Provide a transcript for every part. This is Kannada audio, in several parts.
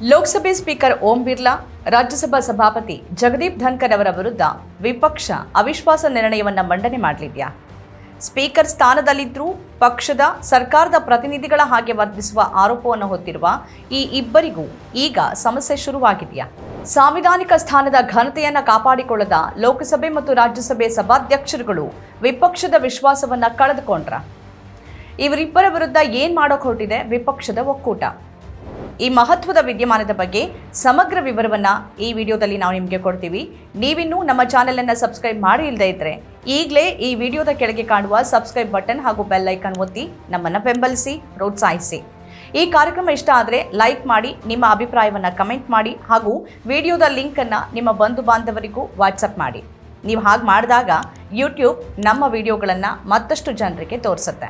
ಲೋಕಸಭೆ ಸ್ಪೀಕರ್ ಓಂ ಬಿರ್ಲಾ, ರಾಜ್ಯಸಭಾ ಸಭಾಪತಿ ಜಗದೀಪ್ ಧನ್ಕರ್ ಅವರ ವಿರುದ್ಧ ವಿಪಕ್ಷ ಅವಿಶ್ವಾಸ ನಿರ್ಣಯವನ್ನು ಮಂಡನೆ ಮಾಡಲಿದೆಯಾ? ಸ್ಪೀಕರ್ ಸ್ಥಾನದಲ್ಲಿದ್ದರೂ ಪಕ್ಷದ ಸರ್ಕಾರದ ಪ್ರತಿನಿಧಿಗಳ ಹಾಗೆ ವರ್ತಿಸುವ ಆರೋಪವನ್ನು ಹೊತ್ತಿರುವ ಈ ಇಬ್ಬರಿಗೂ ಈಗ ಸಮಸ್ಯೆ ಶುರುವಾಗಿದೆಯಾ? ಸಾಂವಿಧಾನಿಕ ಸ್ಥಾನದ ಘನತೆಯನ್ನು ಕಾಪಾಡಿಕೊಳ್ಳದ ಲೋಕಸಭೆ ಮತ್ತು ರಾಜ್ಯಸಭೆ ಸಭಾಧ್ಯಕ್ಷರುಗಳು ವಿಪಕ್ಷದ ವಿಶ್ವಾಸವನ್ನು ಕಳೆದುಕೊಂಡ್ರ? ಇವರಿಬ್ಬರ ವಿರುದ್ಧ ಏನು ಮಾಡೋಕೆ ಹೊರಟಿದೆ ವಿಪಕ್ಷದ ಒಕ್ಕೂಟ? ಈ ಮಹತ್ವದ ವಿದ್ಯಮಾನದ ಬಗ್ಗೆ ಸಮಗ್ರ ವಿವರವನ್ನು ಈ ವಿಡಿಯೋದಲ್ಲಿ ನಾವು ನಿಮಗೆ ಕೊಡ್ತೀವಿ. ನೀವಿನ್ನೂ ನಮ್ಮ ಚಾನೆಲನ್ನು ಸಬ್ಸ್ಕ್ರೈಬ್ ಮಾಡಿ ಇಲ್ಲದೇ ಇದ್ದರೆ ಈಗಲೇ ಈ ವಿಡಿಯೋದ ಕೆಳಗೆ ಕಾಣುವ ಸಬ್ಸ್ಕ್ರೈಬ್ ಬಟನ್ ಹಾಗೂ ಬೆಲ್ ಐಕಾನ್ ಒತ್ತಿ ನಮ್ಮನ್ನು ಬೆಂಬಲಿಸಿ, ಪ್ರೋತ್ಸಾಹಿಸಿ. ಈ ಕಾರ್ಯಕ್ರಮ ಇಷ್ಟ ಆದರೆ ಲೈಕ್ ಮಾಡಿ, ನಿಮ್ಮ ಅಭಿಪ್ರಾಯವನ್ನು ಕಮೆಂಟ್ ಮಾಡಿ ಹಾಗೂ ವಿಡಿಯೋದ ಲಿಂಕನ್ನು ನಿಮ್ಮ ಬಂಧು ಬಾಂಧವರಿಗೂ ವಾಟ್ಸಪ್ ಮಾಡಿ. ನೀವು ಹಾಗೆ ಮಾಡಿದಾಗ ಯೂಟ್ಯೂಬ್ ನಮ್ಮ ವಿಡಿಯೋಗಳನ್ನು ಮತ್ತಷ್ಟು ಜನರಿಗೆ ತೋರಿಸುತ್ತೆ.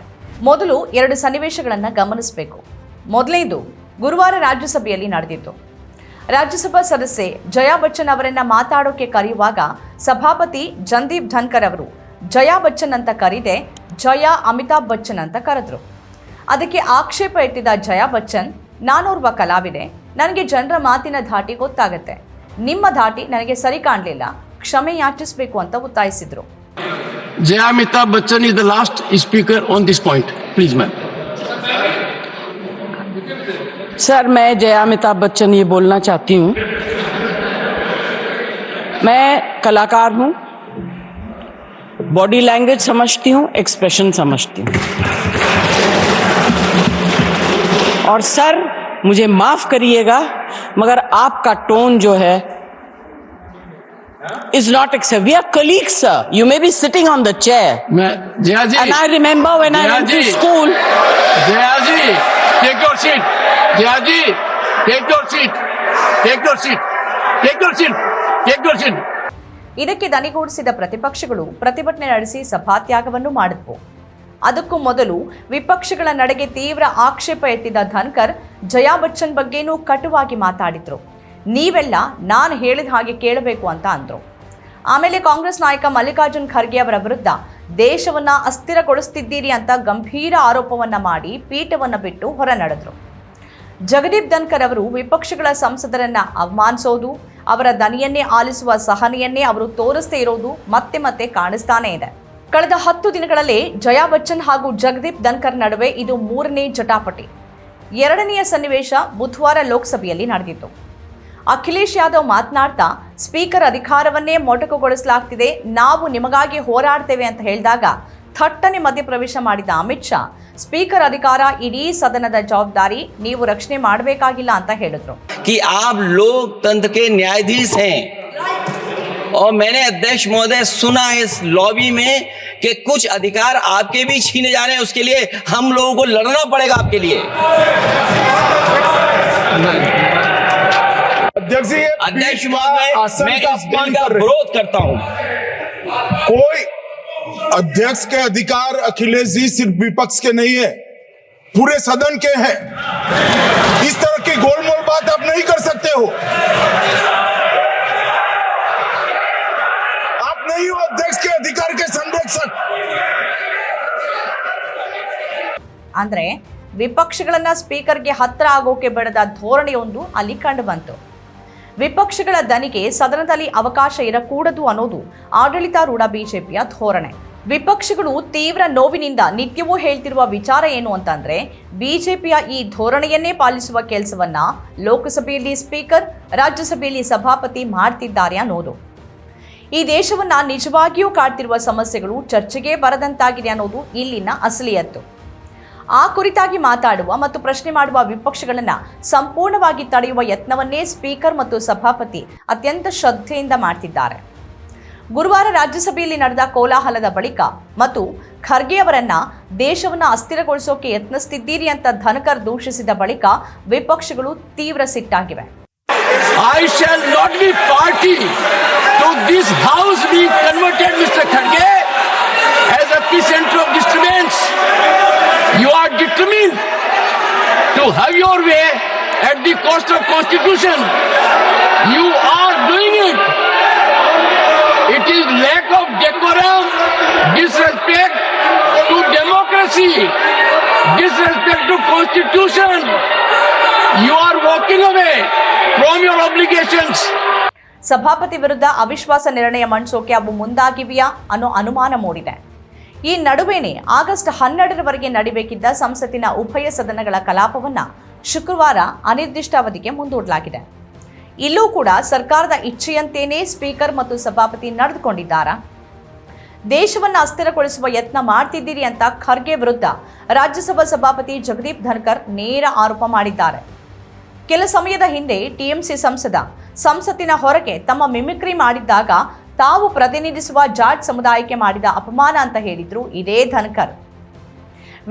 ಮೊದಲು ಎರಡು ಸನ್ನಿವೇಶಗಳನ್ನು ಗಮನಿಸಬೇಕು. ಮೊದಲನೇದು ಗುರುವಾರ ರಾಜ್ಯಸಭೆಯಲ್ಲಿ ನಡೆದಿತ್ತು. ರಾಜ್ಯಸಭಾ ಸದಸ್ಯೆ ಜಯಾ ಬಚ್ಚನ್ ಅವರನ್ನ ಮಾತಾಡೋಕೆ ಕರೆಯುವಾಗ ಸಭಾಪತಿ ಜಂದೀಪ್ ಧನ್ಕರ್ ಅವರು, ಜಯಾ ಬಚ್ಚನ್ ಅಂತ ಕರೀದೆ, ಜಯಾ ಅಮಿತಾಬ್ ಬಚ್ಚನ್ ಅಂತ ಕರೆದ್ರು. ಅದಕ್ಕೆ ಆಕ್ಷೇಪ ಎತ್ತಿದ ಜಯಾ ಬಚ್ಚನ್, ನಾನೋರ್ವ ಕಲಾವಿದೆ, ನನಗೆ ಜನರ ಮಾತಿನ ಧಾಟಿ ಗೊತ್ತಾಗತ್ತೆ. ನಿಮ್ಮ ಧಾಟಿ ನನಗೆ ಸರಿ ಕಾಣಲಿಲ್ಲ, ಕ್ಷಮೆ ಯಾಚಿಸಬೇಕು ಅಂತ ಒತ್ತಾಯಿಸಿದ್ರು. Jaya Amitabh Bachchan is the last speaker on this point please ma'am. Sir मैं जया अमिताभ बच्चन ये बोलना चाहती हूँ। मैं कलाकार हूँ। बॉडी लैंग्वेज समझती हूँ एक्सप्रेशन समझती हूँ। और सर मुझे माफ़ करिएगा मगर आपका टोन जो है is not accept we are colleague sir you may be sitting on the chair I remember when I school Jaya ji, take your seat Jihadi, take your seat. Take your seat. Take your seat. Take your seat. ಇದಕ್ಕೆ ದನಿಗೂಡಿಸಿದ ಪ್ರತಿಪಕ್ಷಗಳು ಪ್ರತಿಭಟನೆ ನಡೆಸಿ ಸಭಾತ್ಯಾಗವನ್ನು ಮಾಡಿದ್ವು ಅದಕ್ಕೂ ಮೊದಲು ವಿಪಕ್ಷಗಳ ನಡೆಗೆ ತೀವ್ರ ಆಕ್ಷೇಪ ಎತ್ತಿದ ಧನ್ಕರ್ ಜಯಾ ಬಚ್ಚನ್ ಬಗ್ಗೆನೂ ಕಟುವಾಗಿ ಮಾತಾಡಿದ್ರು ನೀವೆಲ್ಲ ನಾನು ಹೇಳಿದ ಹಾಗೆ ಕೇಳಬೇಕು ಅಂತ ಅಂದರು ಆಮೇಲೆ ಕಾಂಗ್ರೆಸ್ ನಾಯಕ ಮಲ್ಲಿಕಾರ್ಜುನ್ ಖರ್ಗೆ ಅವರ ವಿರುದ್ಧ ದೇಶವನ್ನ ಅಸ್ಥಿರಗೊಳಿಸ್ತಿದ್ದೀರಿ ಅಂತ ಗಂಭೀರ ಆರೋಪವನ್ನ ಮಾಡಿ ಪೀಠವನ್ನು ಬಿಟ್ಟು ಹೊರ ನಡೆದ್ರು ಜಗದೀಪ್ ಧನ್ಕರ್ ಅವರು ವಿಪಕ್ಷಗಳ ಸಂಸದರನ್ನ ಅವಮಾನಿಸೋದು, ಅವರ ದನಿಯನ್ನೇ ಆಲಿಸುವ ಸಹನೆಯನ್ನೇ ಅವರು ತೋರಿಸದೇ ಇರೋದು ಮತ್ತೆ ಮತ್ತೆ ಕಾಣಿಸ್ತಾನೇ ಇದೆ. ಕಳೆದ ಹತ್ತು ದಿನಗಳಲ್ಲಿ ಜಯಾ ಬಚ್ಚನ್ ಹಾಗೂ ಜಗದೀಪ್ ಧನ್ಕರ್ ನಡುವೆ ಇದು ಮೂರನೇ ಜಟಾಪಟಿ. ಎರಡನೆಯ ಸನ್ನಿವೇಶ ಬುಧವಾರ ಲೋಕಸಭೆಯಲ್ಲಿ ನಡೆದಿತ್ತು. ಅಖಿಲೇಶ್ ಯಾದವ್ ಮಾತನಾಡ್ತಾ, ಸ್ಪೀಕರ್ ಅಧಿಕಾರವನ್ನೇ ಮೊಟಕುಗೊಳಿಸಲಾಗ್ತಿದೆ, ನಾವು ನಿಮಗಾಗಿ ಹೋರಾಡ್ತೇವೆ ಅಂತ ಹೇಳಿದಾಗ ಥಟ್ಟನೆ ಮಧ್ಯಪ್ರವೇಶ ಮಾಡಿದ ಅಮಿತ್ ಶಾ ಸ್ಪೀಕರ್ ಅಧಿಕಾರ ಇಡೀ ಸದನದ ಜವಾಬ್ದಾರಿ ನೀವು ರಕ್ಷಣೆ ಮಾಡಬೇಕಾಗಿಲ್ಲ ಅಂತ ಹೇಳಿದ್ರು कि आप लोकतंत्र के न्यायाधीश हैं और मैंने अध्यक्ष महोदय सुना है इस लॉबी में कि कुछ अधिकार आपके भी छीने जा रहे हैं उसके लिए हम लोगों को लड़ना पड़ेगा आपके लिए अध्यक्ष जी ये अध्यक्ष पीठ का महोदय आसन मैं का इस बिल अपमान का कर रहे हैं। विरोध करता हूं कोई अध्यक्ष के अधिकार अखिलेश जी सिर्फ विपक्ष के नहीं है पूरे सदन के हैं इस तरह की गोलमोल बात आप नहीं कर सकते हो आप नहीं हो अध्यक्ष के अधिकार के संरक्षक ಅಂದ್ರೆ ವಿಪಕ್ಷಗಳನ್ನ ಸ್ಪೀಕರ್ಗೆ ಹತ್ರ ಆಗೋಕೆ ಬಿಡದ ಧೋರಣೆಯೊಂದು ಅಲ್ಲಿ ಕಂಡು ಬಂತು ವಿಪಕ್ಷಗಳ ದನಿಗೆ ಸದನದಲ್ಲಿ ಅವಕಾಶ ಇರಕೂಡದು ಅನ್ನೋದು ಆಡಳಿತಾರೂಢ ಬಿಜೆಪಿಯ ಧೋರಣೆ ವಿಪಕ್ಷಗಳು ತೀವ್ರ ನೋವಿನಿಂದ ನಿತ್ಯವೂ ಹೇಳ್ತಿರುವ ವಿಚಾರ ಏನು ಅಂತಂದ್ರೆ, ಬಿಜೆಪಿಯ ಈ ಧೋರಣೆಯನ್ನೇ ಪಾಲಿಸುವ ಕೆಲಸವನ್ನ ಲೋಕಸಭೆಯಲ್ಲಿ ಸ್ಪೀಕರ್, ರಾಜ್ಯಸಭೆಯಲ್ಲಿ ಸಭಾಪತಿ ಮಾಡ್ತಿದ್ದಾರೆ ಅನ್ನೋದು. ಈ ದೇಶವನ್ನ ನಿಜವಾಗಿಯೂ ಕಾಡ್ತಿರುವ ಸಮಸ್ಯೆಗಳು ಚರ್ಚೆಗೆ ಬರದಂತಾಗಿದೆ ಅನ್ನೋದು ಇಲ್ಲಿನ ಅಸಲಿಯತ್ತು. ಆ ಕುರಿತಾಗಿ ಮಾತಾಡುವ ಮತ್ತು ಪ್ರಶ್ನೆ ಮಾಡುವ ವಿಪಕ್ಷಗಳನ್ನ ಸಂಪೂರ್ಣವಾಗಿ ತಡೆಯುವ ಯತ್ನವನ್ನೇ ಸ್ಪೀಕರ್ ಮತ್ತು ಸಭಾಪತಿ ಅತ್ಯಂತ ಶ್ರದ್ಧೆಯಿಂದ ಮಾಡ್ತಿದ್ದಾರೆ. ಗುರುವಾರ ರಾಜ್ಯಸಭೆಯಲ್ಲಿ ನಡೆದ ಕೋಲಾಹಲದ ಬಳಿಕ ಮತ್ತು ಖರ್ಗೆ ಅವರನ್ನ ದೇಶವನ್ನು ಅಸ್ಥಿರಗೊಳಿಸೋಕೆ ಯತ್ನಿಸುತ್ತಿದ್ದೀರಿ ಅಂತ ಧನಕರ್ ದೂಷಿಸಿದ ಬಳಿಕ ವಿಪಕ್ಷಗಳು ತೀವ್ರ ಸಿಟ್ಟಾಗಿವೆ. I shall not be party to this house be converted mister Kharge as a P center you are determine to have your way at the cost of constitution you are doing it It is lack of decorum, disrespect to democracy, disrespect to constitution. You are walking away obligations. ಸಭಾಪತಿ ವಿರುದ್ಧ ಅವಿಶ್ವಾಸ ನಿರ್ಣಯ ಮಂಡಿಸೋಕೆ ಅವು ಮುಂದಾಗಿವೆಯಾ ಅನ್ನೋ ಅನುಮಾನ ಮೂಡಿದೆ ಈ ನಡುವೆಯೇ ಆಗಸ್ಟ್ ಹನ್ನೆರಡರವರೆಗೆ ನಡಿಬೇಕಿದ್ದ ಸಂಸತ್ತಿನ ಉಭಯ ಸದನಗಳ ಕಲಾಪವನ್ನ ಶುಕ್ರವಾರ ಅನಿರ್ದಿಷ್ಟಾವಧಿಗೆ ಮುಂದೂಡಲಾಗಿದೆ ಇಲ್ಲೂ ಕೂಡ ಸರ್ಕಾರದ ಇಚ್ಛೆಯಂತೆಯೇ ಸ್ಪೀಕರ್ ಮತ್ತು ಸಭಾಪತಿ ನಡೆದುಕೊಂಡಿದ್ದಾರಾ? ದೇಶವನ್ನು ಅಸ್ಥಿರಗೊಳಿಸುವ ಯತ್ನ ಮಾಡ್ತಿದ್ದೀರಿ ಅಂತ ಖರ್ಗೆ ವಿರುದ್ಧ ರಾಜ್ಯಸಭಾ ಸಭಾಪತಿ ಜಗದೀಪ್ ಧನ್ಕರ್ ನೇರ ಆರೋಪ ಮಾಡಿದ್ದಾರೆ. ಕೆಲ ಸಮಯದ ಹಿಂದೆ ಟಿಎಂಸಿ ಸಂಸದ ಸಂಸತ್ತಿನ ಹೊರಗೆ ತಮ್ಮ ಮಿಮಿಕ್ರಿ ಮಾಡಿದ್ದಾಗ ತಾವು ಪ್ರತಿನಿಧಿಸುವ ಜಾಟ್ ಸಮುದಾಯಕ್ಕೆ ಮಾಡಿದ ಅಪಮಾನ ಅಂತ ಹೇಳಿದ್ರು ಇದೇ ಧನ್ಕರ್.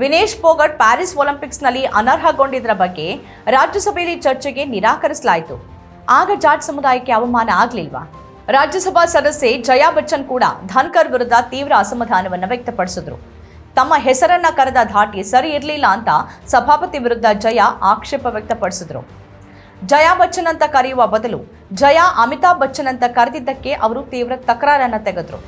ವಿನೇಶ್ ಪೋಗಟ್ ಪ್ಯಾರಿಸ್ ಒಲಿಂಪಿಕ್ಸ್ನಲ್ಲಿ ಅನರ್ಹಗೊಂಡಿದ್ದರ ಬಗ್ಗೆ ರಾಜ್ಯಸಭೆಯಲ್ಲಿ ಚರ್ಚೆಗೆ ನಿರಾಕರಿಸಲಾಯಿತು. ಆಗ ಜಾಟ್ ಸಮುದಾಯಕ್ಕೆ ಅವಮಾನ ಆಗ್ಲಿಲ್ವಾ? ರಾಜ್ಯಸಭಾ ಸದಸ್ಯೆ ಜಯಾ ಬಚ್ಚನ್ ಕೂಡ ಧನ್ಕರ್ ವಿರುದ್ಧ ತೀವ್ರ ಅಸಮಾಧಾನವನ್ನು ವ್ಯಕ್ತಪಡಿಸಿದ್ರು. ತಮ್ಮ ಹೆಸರನ್ನ ಕರೆದ ಧಾಟಿ ಸರಿ ಇರಲಿಲ್ಲ ಅಂತ ಸಭಾಪತಿ ವಿರುದ್ಧ ಜಯಾ ಆಕ್ಷೇಪ ವ್ಯಕ್ತಪಡಿಸಿದ್ರು. ಜಯಾ ಬಚ್ಚನ್ ಅಂತ ಕರೆಯುವ ಬದಲು ಜಯಾ ಅಮಿತಾಬ್ ಬಚ್ಚನ್ ಅಂತ ಕರೆದಿದ್ದಕ್ಕೆ ಅವರು ತೀವ್ರ ತಕರಾರನ್ನ ತೆಗೆದ್ರು.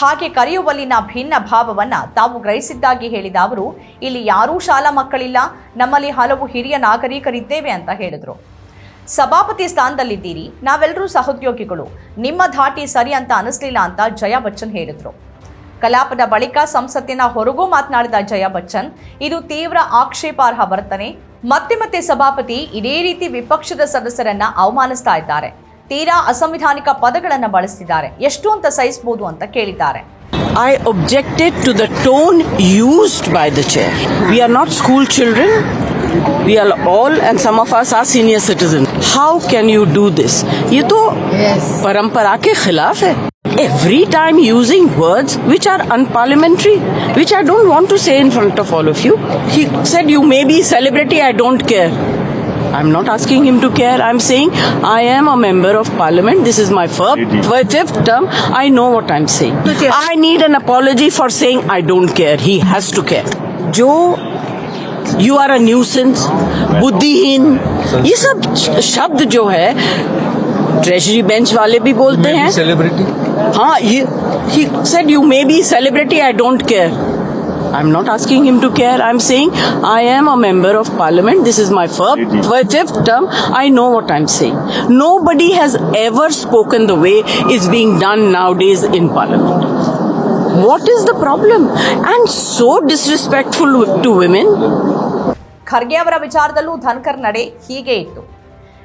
ಹಾಗೆ ಕರೆಯುವಲ್ಲಿನ ಭಿನ್ನ ಭಾವವನ್ನ ತಾವು ಗ್ರಹಿಸಿದ್ದಾಗಿ ಹೇಳಿದ ಅವರು, ಇಲ್ಲಿ ಯಾರೂ ಶಾಲಾ ಮಕ್ಕಳಿಲ್ಲ, ನಮ್ಮಲ್ಲಿ ಹಲವು ಹಿರಿಯ ನಾಗರಿಕರಿದ್ದೇವೆ ಅಂತ ಹೇಳಿದ್ರು. ಸಭಾಪತಿ ಸ್ಥಾನದಲ್ಲಿದ್ದೀರಿ. ನಾವೆಲ್ಲರೂ ಸಹೋದ್ಯೋಗಿಗಳು. ನಿಮ್ಮ ಧಾಟಿ ಸರಿ ಅಂತ ಅನಿಸ್ಲಿಲ್ಲ ಅಂತ ಜಯಾ ಬಚ್ಚನ್ ಹೇಳಿದ್ರು. ಕಲಾಪದ ಬಳಿಕ ಸಂಸತ್ತಿನ ಹೊರಗೂ ಮಾತನಾಡಿದ ಜಯಾ ಬಚ್ಚನ್ ಇದು ತೀವ್ರ ಆಕ್ಷೇಪಾರ್ಹ ವರ್ತನೆ. ಮತ್ತೆ ಮತ್ತೆ ಸಭಾಪತಿ ಇದೇ ರೀತಿ ವಿಪಕ್ಷದ ಸದಸ್ಯರನ್ನ ಅವಮಾನಿಸ್ತಾ ಇದ್ದಾರೆ. ತೀರಾ ಅಸಂವಿಧಾನಿಕ ಪದಗಳನ್ನ ಬಳಸ್ತಿದ್ದಾರೆ. ಎಷ್ಟು ಅಂತ ಸಹಿಸಬಹುದು ಅಂತ ಕೇಳಿದ್ದಾರೆ. I objected to the tone used by the chair. We are not school children. We are all, and some of us are senior citizens. How can you do this? ये तो परंपरा के खिलाफ है every time using words which are unparliamentary, which I don't want to say in front of all of you. He said, You may be celebrity, I don't care. I'm not asking him to care. I'm saying I am a member of parliament. This is my fifth, fifth term. I know what I'm saying. I need an apology for saying I don't care. He has to care. जो यू आर अ न्यूसेंस बुद्धिहीन ये सब शब्द जो है ट्रेजरी बेंच वाले भी बोलते हैं सेलिब्रिटी हाँ। ये he said you may be celebrity I don't care I am not asking him to care I am saying I am a member of parliament this is my first fifth term I know what I am saying nobody has ever spoken the way is being done nowadays in parliament what is the problem and so disrespectful to women Kharge ಅವರ ವಿಚಾರದಲ್ಲೂ ಧನ್ಕರ್ ನಡೆ ಹೀಗೆ ಇತ್ತು.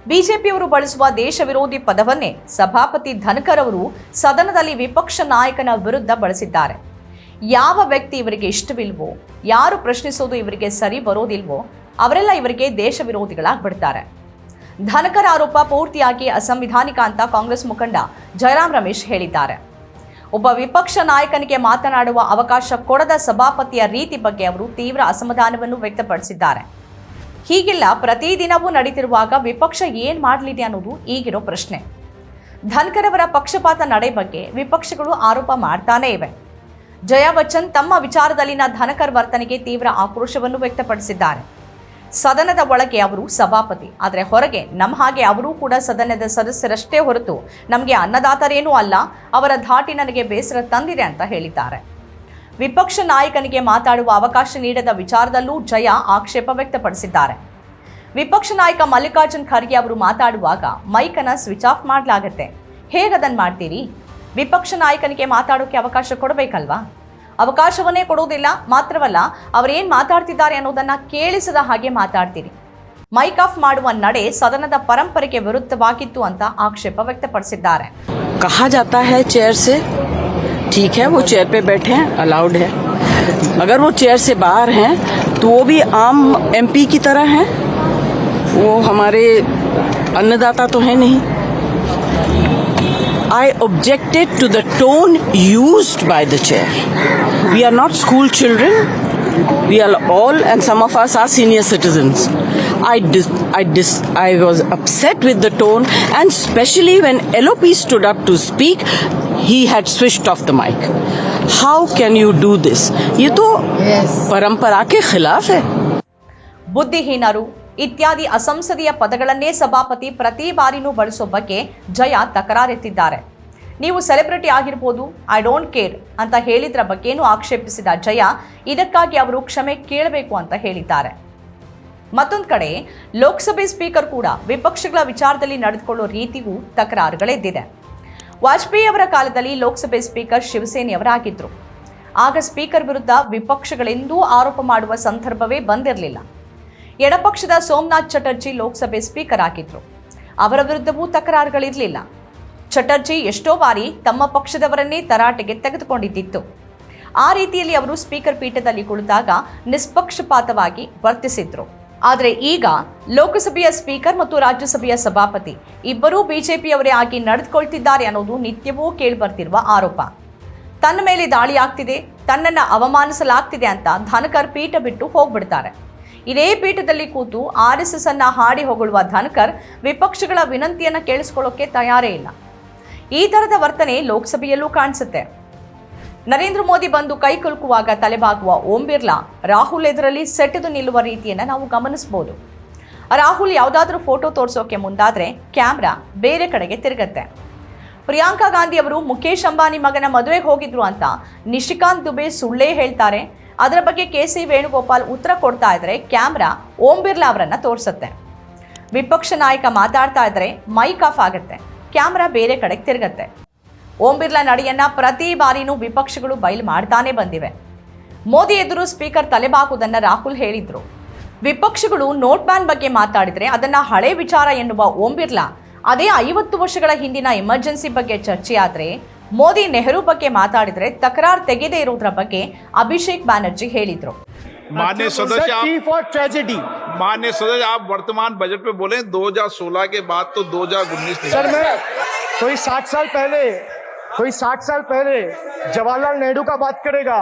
ಬಿಜೆಪಿಯವರು ಬಳಸುವ ದೇಶ ವಿರೋಧಿ ಪದವನ್ನೇ ಸಭಾಪತಿ ಧನ್ಕರ್ ಅವರು ಸದನದಲ್ಲಿ ವಿಪಕ್ಷ ನಾಯಕನ ವಿರುದ್ಧ ಬಳಸಿದ್ದಾರೆ. ಯಾವ ವ್ಯಕ್ತಿ ಇವರಿಗೆ ಇಷ್ಟವಿಲ್ವೋ, ಯಾರು ಪ್ರಶ್ನಿಸೋದು ಇವರಿಗೆ ಸರಿ ಬರೋದಿಲ್ವೋ, ಅವರೆಲ್ಲ ಇವರಿಗೆ ದೇಶ ವಿರೋಧಿಗಳಾಗ್ಬಿಡ್ತಾರೆ. ಧನಕರ್ ಆರೋಪ ಪೂರ್ತಿಯಾಗಿ ಅಸಂವಿಧಾನಿಕ ಅಂತ ಕಾಂಗ್ರೆಸ್ ಮುಖಂಡ ಜಯರಾಮ್ ರಮೇಶ್ ಹೇಳಿದ್ದಾರೆ. ಒಬ್ಬ ವಿಪಕ್ಷ ನಾಯಕನಿಗೆ ಮಾತನಾಡುವ ಅವಕಾಶ ಕೊಡದ ಸಭಾಪತಿಯ ರೀತಿ ಬಗ್ಗೆ ಅವರು ತೀವ್ರ ಅಸಮಾಧಾನವನ್ನು ವ್ಯಕ್ತಪಡಿಸಿದ್ದಾರೆ. ಹೀಗೆಲ್ಲ ಪ್ರತಿದಿನವೂ ನಡೀತಿರುವಾಗ ವಿಪಕ್ಷ ಏನ್ ಮಾಡಲಿದೆ ಅನ್ನೋದು ಈಗಿರೋ ಪ್ರಶ್ನೆ. ಧನ್ಕರ್ ಅವರ ಪಕ್ಷಪಾತ ನಡೆ ಬಗ್ಗೆ ವಿಪಕ್ಷಗಳು ಆರೋಪ ಮಾಡ್ತಾನೇ ಇವೆ. ಜಯಾ ಬಚ್ಚನ್ ತಮ್ಮ ವಿಚಾರದಲ್ಲಿನ ಧನಕರ್ ವರ್ತನೆಗೆ ತೀವ್ರ ಆಕ್ರೋಶವನ್ನು ವ್ಯಕ್ತಪಡಿಸಿದ್ದಾರೆ. ಸದನದ ಒಳಗೆ ಅವರು ಸಭಾಪತಿ. ಆದರೆ ಹೊರಗೆ ನಮ್ಮ ಹಾಗೆ ಅವರೂ ಕೂಡ ಸದನದ ಸದಸ್ಯರಷ್ಟೇ ಹೊರತು ನಮಗೆ ಅನ್ನದಾತರೇನೂ ಅಲ್ಲ, ಅವರ ಧಾಟಿ ನನಗೆ ಬೇಸರ ತಂದಿದೆ ಅಂತ ಹೇಳಿದ್ದಾರೆ. ವಿಪಕ್ಷ ನಾಯಕನಿಗೆ ಮಾತಾಡುವ ಅವಕಾಶ ನೀಡದ ವಿಚಾರದಲ್ಲೂ ಜಯ ಆಕ್ಷೇಪ ವ್ಯಕ್ತಪಡಿಸಿದ್ದಾರೆ. ವಿಪಕ್ಷ ನಾಯಕ ಮಲ್ಲಿಕಾರ್ಜುನ್ ಖರ್ಗೆ ಅವರು ಮಾತಾಡುವಾಗ ಮೈಕನ್ನು ಸ್ವಿಚ್ ಆಫ್ ಮಾಡಲಾಗತ್ತೆ. ಹೇಗದನ್ನು ಮಾಡ್ತೀರಿ? ವಿಪಕ್ಷ ನಾಯಕನಿಗೆ ಮಾತಾಡೋಕ್ಕೆ ಅವಕಾಶ ಕೊಡಬೇಕಲ್ವಾ? ಅವಕಾಶವನ್ನೇ ಕೊಡೋದಿಲ್ಲ ಮಾತ್ರವಲ್ಲ ಅವರೇನು ಮಾತಾಡ್ತಿದ್ದಾರೆ ಅನ್ನೋದನ್ನ ಕೇಳಿಸದ ಹಾಗೆ ಮಾತಾಡ್ತೀರಿ ಮೈಕ್ ಆಫ್ ಮಾಡುವ ನಡೆ ಸದನದ ಪರಂಪರೆಗೆ ವಿರುದ್ಧವಾಗಿತ್ತು ಅಂತ ಆಕ್ಷೇಪ ವ್ಯಕ್ತಪಡಿಸಿದ್ದಾರೆ कहा जाता है चेयर से ठीक है वो चेयर पे बैठे हैं अलाउड है अगर वो चेयर से बाहर हैं तो वो भी आम एमपी की तरह हैं वो हमारे अन्नदाता तो है नहीं I objected to the tone used by the chair. We are not school children. We are all, and some of us are senior citizens. I, dis, I, dis, I was upset with the tone, and especially when LOP stood up to speak, he had switched off the mic. How can you do this? You तो yes. परंपरा के खिलाफ है बुद्धिहीनरू ಇತ್ಯಾದಿ ಅಸಂಸದೀಯ ಪದಗಳನ್ನೇ ಸಭಾಪತಿ ಪ್ರತಿ ಬಾರಿನೂ ಬಳಸೋ ಬಗ್ಗೆ ಜಯ ತಕರಾರೆತ್ತಿದ್ದಾರೆ. ನೀವು ಸೆಲೆಬ್ರಿಟಿ ಆಗಿರ್ಬೋದು ಐ ಡೋಂಟ್ ಕೇರ್ ಅಂತ ಹೇಳಿದ್ರ ಬಗ್ಗೆನೂ ಆಕ್ಷೇಪಿಸಿದ ಜಯ ಇದಕ್ಕಾಗಿ ಅವರು ಕ್ಷಮೆ ಕೇಳಬೇಕು ಅಂತ ಹೇಳಿದ್ದಾರೆ. ಮತ್ತೊಂದು ಕಡೆ, ಲೋಕಸಭೆ ಸ್ಪೀಕರ್ ಕೂಡ ವಿಪಕ್ಷಗಳ ವಿಚಾರದಲ್ಲಿ ನಡೆದುಕೊಳ್ಳೋ ರೀತಿಗೂ ತಕರಾರುಗಳೆದ್ದಿದೆ ವಾಜಪೇಯಿ ಅವರ ಕಾಲದಲ್ಲಿ ಲೋಕಸಭೆ ಸ್ಪೀಕರ್ ಶಿವಸೇನೆಯವರಾಗಿದ್ದರು ಆಗ ಸ್ಪೀಕರ್ ವಿರುದ್ಧ ವಿಪಕ್ಷಗಳೆಂದೂ ಆರೋಪ ಮಾಡುವ ಸಂದರ್ಭವೇ ಬಂದಿರಲಿಲ್ಲ. ಎಡಪಕ್ಷದ ಸೋಮನಾಥ್ ಚಟರ್ಜಿ ಲೋಕಸಭೆ ಸ್ಪೀಕರ್ ಆಗಿದ್ರು. ಅವರ ವಿರುದ್ಧವೂ ತಕರಾರುಗಳಿರಲಿಲ್ಲ. ಚಟರ್ಜಿ ಎಷ್ಟೋ ಬಾರಿ ತಮ್ಮ ಪಕ್ಷದವರನ್ನೇ ತರಾಟೆಗೆ ತೆಗೆದುಕೊಂಡಿದ್ದಿತ್ತು. ಆ ರೀತಿಯಲ್ಲಿ ಅವರು ಸ್ಪೀಕರ್ ಪೀಠದಲ್ಲಿ ಕುಳಿತಾಗ ನಿಷ್ಪಕ್ಷಪಾತವಾಗಿ ವರ್ತಿಸಿದ್ರು. ಆದರೆ ಈಗ ಲೋಕಸಭೆಯ ಸ್ಪೀಕರ್ ಮತ್ತು ರಾಜ್ಯಸಭೆಯ ಸಭಾಪತಿ ಇಬ್ಬರೂ ಬಿಜೆಪಿಯವರೇ ಆಗಿ ನಡೆದುಕೊಳ್ತಿದ್ದಾರೆ ಅನ್ನೋದು ನಿತ್ಯವೂ ಕೇಳಿಬರ್ತಿರುವ ಆರೋಪ. ತನ್ನ ಮೇಲೆ ದಾಳಿ ಆಗ್ತಿದೆ, ತನ್ನನ್ನ ಅವಮಾನಿಸಲಾಗ್ತಿದೆ ಅಂತ ಧನಕರ್ ಪೀಠ ಬಿಟ್ಟು ಹೋಗ್ಬಿಡ್ತಾರೆ. ಇದೇ ಪೀಠದಲ್ಲಿ ಕೂತು ಆರ್ ಎಸ್ ಎಸ್ ಅನ್ನ ಹಾಡಿ ಹೊಗಳುವ ಧನ್ಕರ್ ವಿಪಕ್ಷಗಳ ವಿನಂತಿಯನ್ನು ಕೇಳಿಸ್ಕೊಳ್ಳೋಕೆ ತಯಾರೇ ಇಲ್ಲ. ಈ ತರದ ವರ್ತನೆ ಲೋಕಸಭೆಯಲ್ಲೂ ಕಾಣಿಸುತ್ತೆ. ನರೇಂದ್ರ ಮೋದಿ ಬಂದು ಕೈ ಕುಲುಕುವಾಗ ತಲೆಬಾಗುವ ಓಂ ಬಿರ್ಲಾ, ರಾಹುಲ್ ಎದುರಲ್ಲಿ ಸೆಟೆದು ನಿಲ್ಲುವ ರೀತಿಯನ್ನ ನಾವು ಗಮನಿಸಬಹುದು ರಾಹುಲ್ ಯಾವುದಾದ್ರೂ ಫೋಟೋ ತೋರಿಸೋಕೆ ಮುಂದಾದ್ರೆ ಕ್ಯಾಮ್ರಾ ಬೇರೆ ಕಡೆಗೆ ತಿರುಗತ್ತೆ. ಪ್ರಿಯಾಂಕಾ ಗಾಂಧಿ ಅವರು ಮುಖೇಶ್ ಅಂಬಾನಿ ಮಗನ ಮದುವೆಗೆ ಹೋಗಿದ್ರು ಅಂತ ನಿಶಿಕಾಂತ್ ದುಬೆ ಸುಳ್ಳೇ ಹೇಳ್ತಾರೆ. ಅದರ ಬಗ್ಗೆ ಕೆ ಸಿ ವೇಣುಗೋಪಾಲ್ ಉತ್ತರ ಕೊಡ್ತಾ ಇದ್ರೆ ಕ್ಯಾಮ್ರಾ ಓಂ ಬಿರ್ಲಾ ಅವರನ್ನು ತೋರಿಸುತ್ತೆ. ವಿಪಕ್ಷ ನಾಯಕ ಮಾತಾಡ್ತಾ ಇದ್ರೆ ಮೈಕ್ ಆಫ್ ಆಗುತ್ತೆ. ಕ್ಯಾಮ್ರಾ ಬೇರೆ ಕಡೆಗೆ ತಿರುಗತ್ತೆ. ಓಂ ಬಿರ್ಲಾ ನಡೆಯನ್ನ ಪ್ರತಿ ಬಾರಿನೂ ವಿಪಕ್ಷಗಳು ಬಯಲು ಮಾಡ್ತಾನೆ ಬಂದಿವೆ. ಮೋದಿ ಎದುರು ಸ್ಪೀಕರ್ ತಲೆಬಾಕುವುದನ್ನು ರಾಹುಲ್ ಹೇಳಿದ್ರು. ವಿಪಕ್ಷಗಳು ನೋಟ್ ಬ್ಯಾನ್ ಬಗ್ಗೆ ಮಾತಾಡಿದ್ರೆ ಅದನ್ನ ಹಳೆ ವಿಚಾರ ಎನ್ನುವ ಓಂ ಬಿರ್ಲಾ ಅದೇ ಐವತ್ತು ವರ್ಷಗಳ ಹಿಂದಿನ ಎಮರ್ಜೆನ್ಸಿ ಬಗ್ಗೆ ಚರ್ಚೆ ಆದ್ರೆ ಮೋದಿ ನೆಹರು ಬಗ್ಗೆ ಮಾತಾಡಿದ್ರೆ ತಕರಾರು ತೆಗೆದೇ ಇರೋದ್ರ ಬಗ್ಗೆ ಅಭಿಷೇಕ್ ಬ್ಯಾನರ್ಜಿ ಹೇಳಿದ್ರು मान्य सदस्य टी आप फॉर ट्रेजेडी मान्य सदस्य आप वर्तमान बजट पे बोले 2016 के बाद तो 2019 सर निकला मैं कोई साठ साल पहले कोई साठ साल पहले जवाहरलाल नेहरू का बात करेगा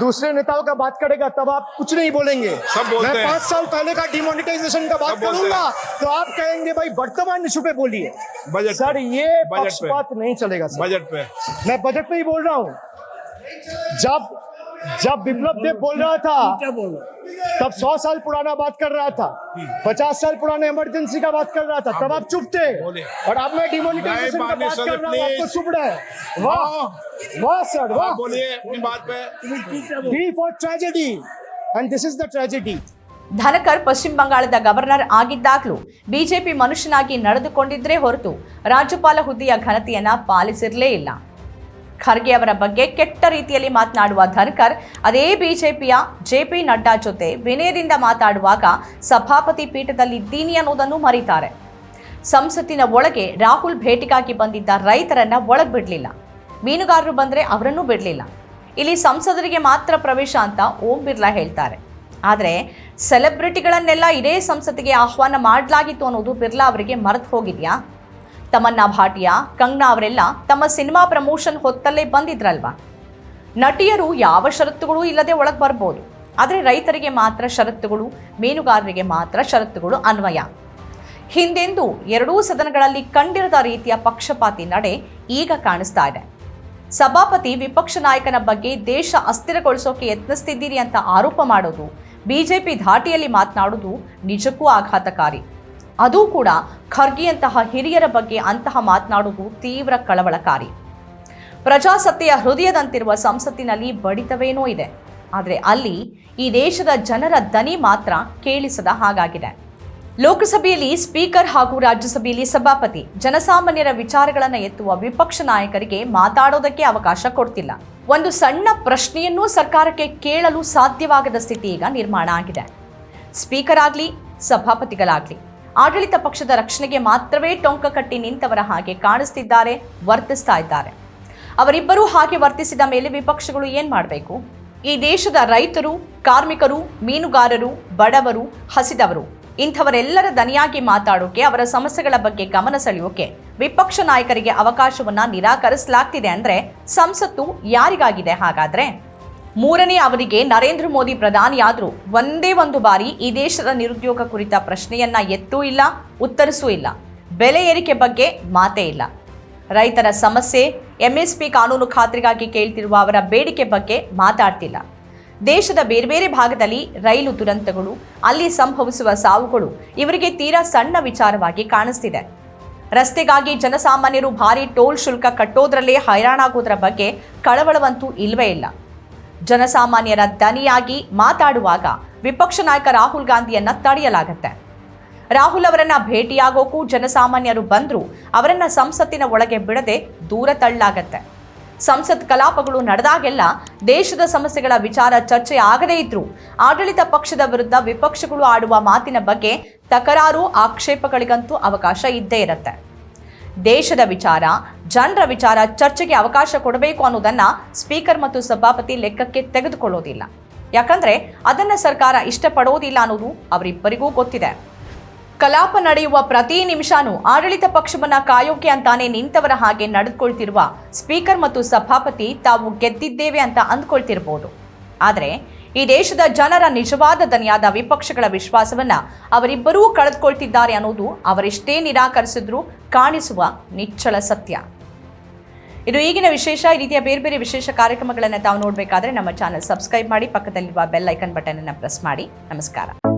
दूसरे नेताओं का बात करेगा तब आप कुछ नहीं बोलेंगे। सब बोलते मैं पाँच साल पहले का डिमोनिटाइजेशन का बात करूँगा तो आप कहेंगे भाई वर्तमान इशू पे बोलिए। बजट सर ये बजट पे। पक्षपात नहीं चलेगा सर। बजट पे। मैं बजट पे ही बोल रहा हूँ। जब जब विप्लव देव बोल रहा था तब सौ साल पुराना बात कर रहा था पचास साल पुराने इमरजेंसी का बात कर रहा था तब आप चुप थे बोले। और अब मैं डिमोनिटाइजेशन का नहीं, बात माननीय कर रहा हूँ सर, आपको please। चुप रहा है वाह वाह सर वाह आप बोलिए अपनी बात पे D for tragedy and this is the tragedy Dhankhar ಪಶ್ಚಿಮ ಬಂಗಾಳದ ಗವರ್ನರ್ ಆಗಿದ್ದಾಗಲೂ ಬಿಜೆಪಿ ಮನುಷ್ಯನಾಗಿ ನಡೆದುಕೊಂಡಿದ್ರೇ ಹೊರತು ರಾಜ್ಯಪಾಲ ಹುದ್ದೆಯ ಘನತೆಯನ್ನ ಪಾಲಿಸಿರಲೇ ಇಲ್ಲ ಖರ್ಗೆ ಅವರ ಬಗ್ಗೆ ಕೆಟ್ಟ ರೀತಿಯಲ್ಲಿ ಮಾತನಾಡುವ ಧನ್ಕರ್, ಅದೇ ಬಿಜೆಪಿಯ ಜೆ ಪಿ ನಡ್ಡಾ ಜೊತೆ ವಿನಯದಿಂದ ಮಾತಾಡುವಾಗ ಸಭಾಪತಿ ಪೀಠದಲ್ಲಿದ್ದೀನಿ ಅನ್ನೋದನ್ನು ಮರೀತಾರೆ. ಸಂಸತ್ತಿನ ಒಳಗೆ ರಾಹುಲ್ ಭೇಟಿಗಾಗಿ ಬಂದಿದ್ದ ರೈತರನ್ನ ಒಳಗೆ ಬಿಡಲಿಲ್ಲ. ಮೀನುಗಾರರು ಬಂದರೆ ಅವರನ್ನೂ ಬಿಡಲಿಲ್ಲ. ಇಲ್ಲಿ ಸಂಸದರಿಗೆ ಮಾತ್ರ ಪ್ರವೇಶ ಅಂತ ಓಂ ಬಿರ್ಲಾ ಹೇಳ್ತಾರೆ. ಆದರೆ ಸೆಲೆಬ್ರಿಟಿಗಳನ್ನೆಲ್ಲ ಇದೇ ಸಂಸತ್ತಿಗೆ ಆಹ್ವಾನ ಮಾಡಲಾಗಿತ್ತು ಅನ್ನೋದು ಬಿರ್ಲಾ ಅವರಿಗೆ ಮರೆತು ಹೋಗಿದೆಯಾ? ತಮನ್ನಾ ಭಾಟಿಯಾ, ಕಂಗ್ನಾ ಅವರೆಲ್ಲ ತಮ್ಮ ಸಿನಿಮಾ ಪ್ರಮೋಷನ್ ಹೊತ್ತಲ್ಲೇ ಬಂದಿದ್ರಲ್ವಾ? ನಟಿಯರು ಯಾವ ಷರತ್ತುಗಳು ಇಲ್ಲದೆ ಒಳಗೆ ಬರ್ಬೋದು. ಆದರೆ ರೈತರಿಗೆ ಮಾತ್ರ ಷರತ್ತುಗಳು, ಮೀನುಗಾರರಿಗೆ ಮಾತ್ರ ಷರತ್ತುಗಳು ಅನ್ವಯ. ಹಿಂದೆಂದು ಎರಡೂ ಸದನಗಳಲ್ಲಿ ಕಂಡಿರದ ರೀತಿಯ ಪಕ್ಷಪಾತಿ ನಡೆ ಈಗ ಕಾಣಿಸ್ತಾ ಇದೆ. ಸಭಾಪತಿ ವಿಪಕ್ಷ ನಾಯಕನ ಬಗ್ಗೆ ದೇಶ ಅಸ್ಥಿರಗೊಳಿಸೋಕೆ ಯತ್ನಿಸ್ತಿದ್ದೀರಿ ಅಂತ ಆರೋಪ ಮಾಡೋದು, ಬಿಜೆಪಿ ಧಾಟಿಯಲ್ಲಿ ಮಾತನಾಡೋದು ನಿಜಕ್ಕೂ ಆಘಾತಕಾರಿ. ಅದೂ ಕೂಡ ಖರ್ಗೆಯಂತಹ ಹಿರಿಯರ ಬಗ್ಗೆ ಅಂತಹ ಮಾತನಾಡುವುದು ತೀವ್ರ ಕಳವಳಕಾರಿ. ಪ್ರಜಾಸತ್ತೆಯ ಹೃದಯದಂತಿರುವ ಸಂಸತ್ತಿನಲ್ಲಿ ಬಡಿತವೇನೋ ಇದೆ. ಆದರೆ ಅಲ್ಲಿ ಈ ದೇಶದ ಜನರ ದನಿ ಮಾತ್ರ ಕೇಳಿಸದ ಹಾಗಾಗಿದೆ. ಲೋಕಸಭೆಯಲ್ಲಿ ಸ್ಪೀಕರ್ ಹಾಗೂ ರಾಜ್ಯಸಭೆಯಲ್ಲಿ ಸಭಾಪತಿ ಜನಸಾಮಾನ್ಯರ ವಿಚಾರಗಳನ್ನು ಎತ್ತುವ ವಿಪಕ್ಷ ನಾಯಕರಿಗೆ ಮಾತಾಡೋದಕ್ಕೆ ಅವಕಾಶ ಕೊಡ್ತಿಲ್ಲ. ಒಂದು ಸಣ್ಣ ಪ್ರಶ್ನೆಯನ್ನೂ ಸರ್ಕಾರಕ್ಕೆ ಕೇಳಲು ಸಾಧ್ಯವಾಗದ ಸ್ಥಿತಿ ಈಗ ನಿರ್ಮಾಣ ಆಗಿದೆ. ಸ್ಪೀಕರ್ ಆಗಲಿ, ಸಭಾಪತಿಗಳಾಗಲಿ ಆಡಳಿತ ಪಕ್ಷದ ರಕ್ಷಣೆಗೆ ಮಾತ್ರವೇ ಟೊಂಕ ಕಟ್ಟಿ ನಿಂತವರ ಹಾಗೆ ಕಾಣಿಸ್ತಿದ್ದಾರೆ, ವರ್ತಿಸ್ತಾ ಇದ್ದಾರೆ. ಅವರಿಬ್ಬರೂ ಹಾಗೆ ವರ್ತಿಸಿದ ಮೇಲೆ ವಿಪಕ್ಷಗಳು ಏನ್ ಮಾಡಬೇಕು? ಈ ದೇಶದ ರೈತರು, ಕಾರ್ಮಿಕರು, ಮೀನುಗಾರರು, ಬಡವರು, ಹಸಿದವರು, ಇಂಥವರೆಲ್ಲರ ದನಿಯಾಗಿ ಮಾತಾಡೋಕೆ, ಅವರ ಸಮಸ್ಯೆಗಳ ಬಗ್ಗೆ ಗಮನ ಸೆಳೆಯೋಕೆ ವಿಪಕ್ಷ ನಾಯಕರಿಗೆ ಅವಕಾಶವನ್ನ ನಿರಾಕರಿಸಲಾಗ್ತಿದೆ ಅಂದ್ರೆ ಸಂಸತ್ತು ಯಾರಿಗಾಗಿದೆ ಹಾಗಾದ್ರೆ? ಮೂರನೇ ಅವಧಿಗೆ ನರೇಂದ್ರ ಮೋದಿ ಪ್ರಧಾನಿಯಾದರೂ. ಒಂದೇ ಒಂದು ಬಾರಿ ಈ ದೇಶದ ನಿರುದ್ಯೋಗ ಕುರಿತ ಪ್ರಶ್ನೆಯನ್ನ ಎತ್ತೂ ಇಲ್ಲ, ಉತ್ತರಿಸೂ ಇಲ್ಲ. ಬೆಲೆ ಏರಿಕೆ ಬಗ್ಗೆ ಮಾತೇ ಇಲ್ಲ. ರೈತರ ಸಮಸ್ಯೆ, ಎಂಎಸ್ಪಿ ಕಾನೂನು ಖಾತ್ರಿಗಾಗಿ ಕೇಳ್ತಿರುವ ಅವರ ಬೇಡಿಕೆ ಬಗ್ಗೆ ಮಾತಾಡ್ತಿಲ್ಲ. ದೇಶದ ಬೇರೆ ಬೇರೆ ಭಾಗದಲ್ಲಿ ರೈಲು ದುರಂತಗಳು, ಅಲ್ಲಿ ಸಂಭವಿಸುವ ಸಾವುಗಳು ಇವರಿಗೆ ತೀರಾ ಸಣ್ಣ ವಿಚಾರವಾಗಿ ಕಾಣಿಸ್ತಿದೆ. ರಸ್ತೆಗಾಗಿ ಜನಸಾಮಾನ್ಯರು ಭಾರಿ ಟೋಲ್ ಶುಲ್ಕ ಕಟ್ಟೋದ್ರಲ್ಲೇ ಹೈರಾಣಾಗೋದ್ರ ಬಗ್ಗೆ ಕಳವಳವಂತೂ ಇಲ್ಲವೇ ಇಲ್ಲ. ಜನಸಾಮಾನ್ಯರ ದನಿಯಾಗಿ ಮಾತಾಡುವಾಗ ವಿಪಕ್ಷ ನಾಯಕ ರಾಹುಲ್ ಗಾಂಧಿಯನ್ನ ತಡೆಯಲಾಗತ್ತೆ. ರಾಹುಲ್ ಅವರನ್ನ ಭೇಟಿಯಾಗೋಕ್ಕೂ ಜನಸಾಮಾನ್ಯರು ಬಂದರೂ ಅವರನ್ನ ಸಂಸತ್ತಿನ ಒಳಗೆ ಬಿಡದೆ ದೂರ ತಳ್ಳಲಾಗತ್ತೆ ಸಂಸತ್ ಕಲಾಪಗಳು ನಡೆದಾಗೆಲ್ಲ ದೇಶದ ಸಮಸ್ಯೆಗಳ ವಿಚಾರ ಚರ್ಚೆ ಆಗದೇ ಇದ್ರೂ ಆಡಳಿತ ಪಕ್ಷದ ವಿರುದ್ಧ ವಿಪಕ್ಷಗಳು ಆಡುವ ಮಾತಿನ ಬಗ್ಗೆ ತಕರಾರು ಆಕ್ಷೇಪಗಳಿಗಂತೂ ಅವಕಾಶ ಇದ್ದೇ ಇರುತ್ತೆ. ದೇಶದ ವಿಚಾರ, ಜನರ ವಿಚಾರ ಚರ್ಚೆಗೆ ಅವಕಾಶ ಕೊಡಬೇಕು ಅನ್ನೋದನ್ನ ಸ್ಪೀಕರ್ ಮತ್ತು ಸಭಾಪತಿ ಲೆಕ್ಕಕ್ಕೆ ತೆಗೆದುಕೊಳ್ಳೋದಿಲ್ಲ. ಯಾಕಂದ್ರೆ ಅದನ್ನ ಸರ್ಕಾರ ಇಷ್ಟಪಡೋದಿಲ್ಲ ಅನ್ನೋದು ಅವರಿಬ್ಬರಿಗೂ ಗೊತ್ತಿದೆ. ಕಲಾಪ ನಡೆಯುವ ಪ್ರತಿ ನಿಮಿಷನೂ ಆಡಳಿತ ಪಕ್ಷವನ್ನ ಕಾಯೋಕೆ ಅಂತಾನೆ ನಿಂತವರ ಹಾಗೆ ನಡೆದುಕೊಳ್ತಿರುವ ಸ್ಪೀಕರ್ ಮತ್ತು ಸಭಾಪತಿ ತಾವು ಗೆದ್ದಿದ್ದೇವೆ ಅಂತ ಅಂದ್ಕೊಳ್ತಿರ್ಬೋದು. ಆದರೆ ಈ ದೇಶದ ಜನರ ನಿಜವಾದ ದನಿಯಾದ ವಿಪಕ್ಷಗಳ ವಿಶ್ವಾಸವನ್ನ ಅವರಿಬ್ಬರೂ ಕಳೆದುಕೊಳ್ತಿದ್ದಾರೆ ಅನ್ನೋದು ಅವರೆಷ್ಟೇ ನಿರಾಕರಿಸಿದ್ರೂ ಕಾಣಿಸುವ ನಿಚ್ಚಳ ಸತ್ಯ. ಇದು ಈಗಿನ ವಿಶೇಷ, ಈ ರೀತಿಯ ಬೇರೆ ಬೇರೆ ವಿಶೇಷ ಕಾರ್ಯಕ್ರಮಗಳನ್ನು ತಾವು ನೋಡಬೇಕಾದ್ರೆ ನಮ್ಮ ಚಾನಲ್ ಸಬ್ಸ್ಕ್ರೈಬ್ ಮಾಡಿ, ಪಕ್ಕದಲ್ಲಿರುವ ಬೆಲ್ ಐಕನ್ ಬಟನ್ ಅನ್ನು ಪ್ರೆಸ್ ಮಾಡಿ. ನಮಸ್ಕಾರ.